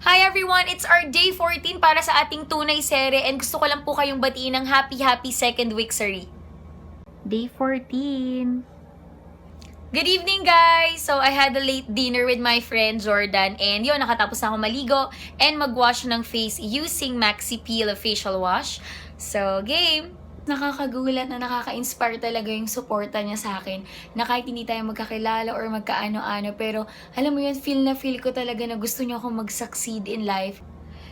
Hi everyone! It's our day 14 para sa ating tunay sere and gusto ko lang po kayong batiin ng happy happy second week sari. Day 14. Good evening guys! So I had a late dinner with my friend Jordan and yun, nakatapos na ako maligo and magwash ng face using Maxi Peel facial wash. So game! Nakakagulat na nakaka-inspire talaga yung suporta niya sa akin na kahit hindi tayo magkakilala or magkaano-ano pero alam mo yun, feel na feel ko talaga na gusto niyo akong mag-succeed in life.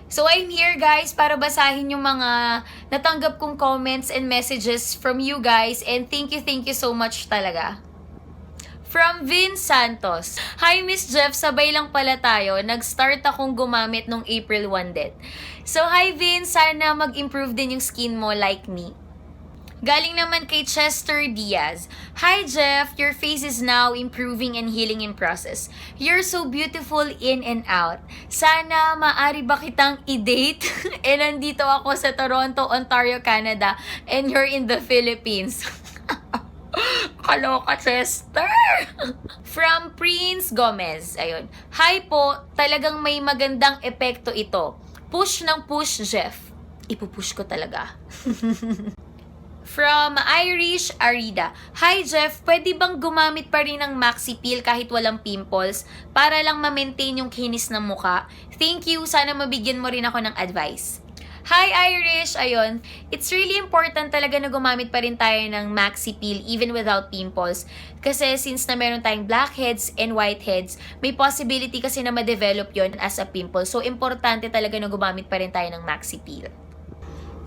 So I'm here guys para basahin yung mga natanggap kong comments and messages from you guys and thank you, thank you so much talaga. From Vin Santos. Hi Miss Jeff, sabay lang pala tayo. Nag-start akong gumamit nung April 1 din. So hi Vin, sana mag-improve din yung skin mo like me. Galing naman kay Chester Diaz. Hi Jeff, your face is now improving and healing in process. You're so beautiful in and out. Sana maari ba kitang i-date? eh nandito ako sa Toronto, Ontario, Canada and you're in the Philippines. Kaloka, Chester! From Prince Gomez. Ayun. Hi po, talagang may magandang epekto ito. Push ng push, Jeff. Ipupush ko talaga. From Irish Arida. Hi Jeff, pwede bang gumamit pa rin ng Maxi Peel kahit walang pimples para lang ma-maintain yung kinis ng muka? Thank you, sana mabigyan mo rin ako ng advice. Hi Irish! Ayun, it's really important talaga na gumamit pa rin tayo ng Maxi Peel even without pimples. Kasi since na meron tayong blackheads and whiteheads, may possibility kasi na ma-develop yon as a pimple. So, importante talaga na gumamit pa rin tayo ng Maxi Peel.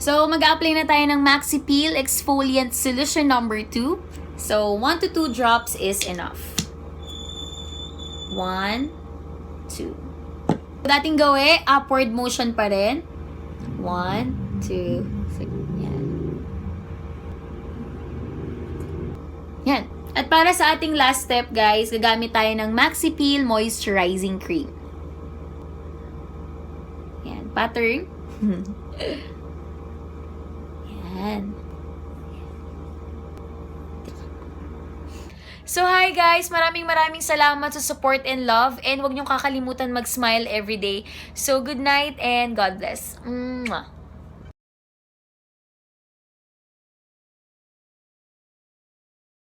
So, mag-apply na tayo ng Maxi Peel Exfoliant Solution number 2. So, 1 to 2 drops is enough. 1, 2. Dating gawe, upward motion pa rin. 1, 2, 3. Yan. Yan. At para sa ating last step, guys, gagamit tayo ng Maxi Peel Moisturizing Cream. Yan. Pattern. So hi guys, maraming maraming salamat sa support and love and huwag niyong kakalimutan mag-smile everyday. So good night and God bless. Mwah.